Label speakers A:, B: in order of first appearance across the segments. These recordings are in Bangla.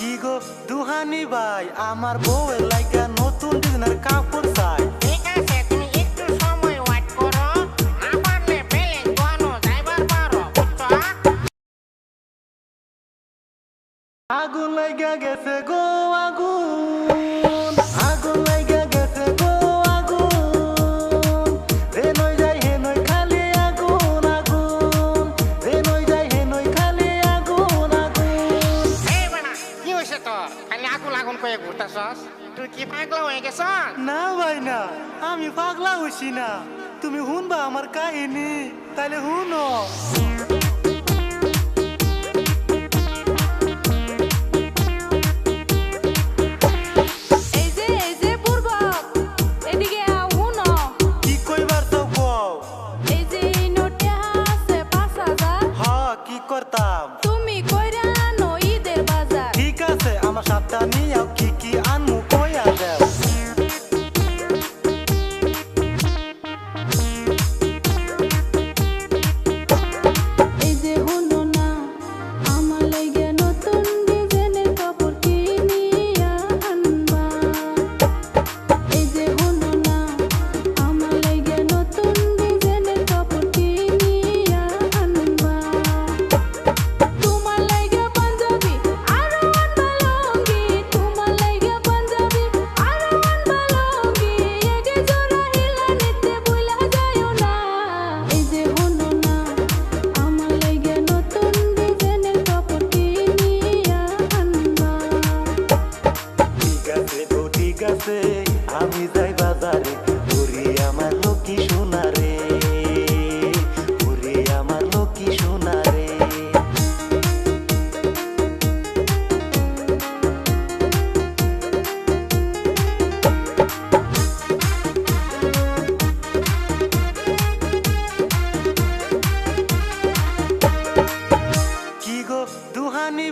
A: কি গো? দুহানি ভাই আমার বউয়ের লাইকা নতুন ডিজাইনের কাপড় চাই। আগুন লাগা গেছে গো আগুন।
B: কয়ে ঘুরতাছস? তুই কি পাগলা হয়ে গেছস?
A: না ভাই না, আমি পাগলা হইছি না। তুমি শুনবা আমার কাহিনী তাহলে শুনো।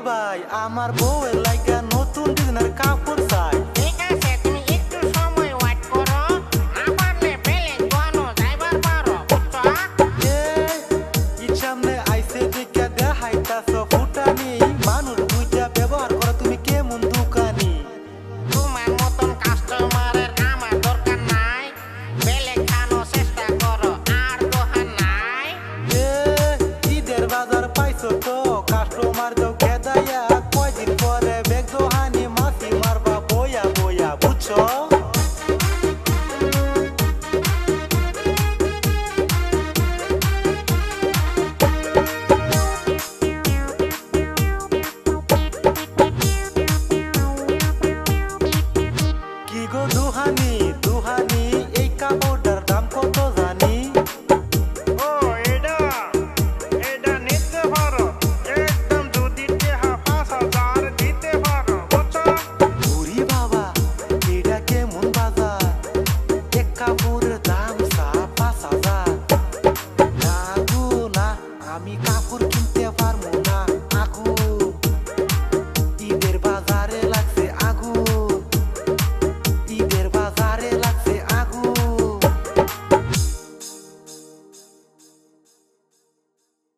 A: ভাই আমার বউয়ের লাইকা নতুন ডিজাইনের কাপড় চাই।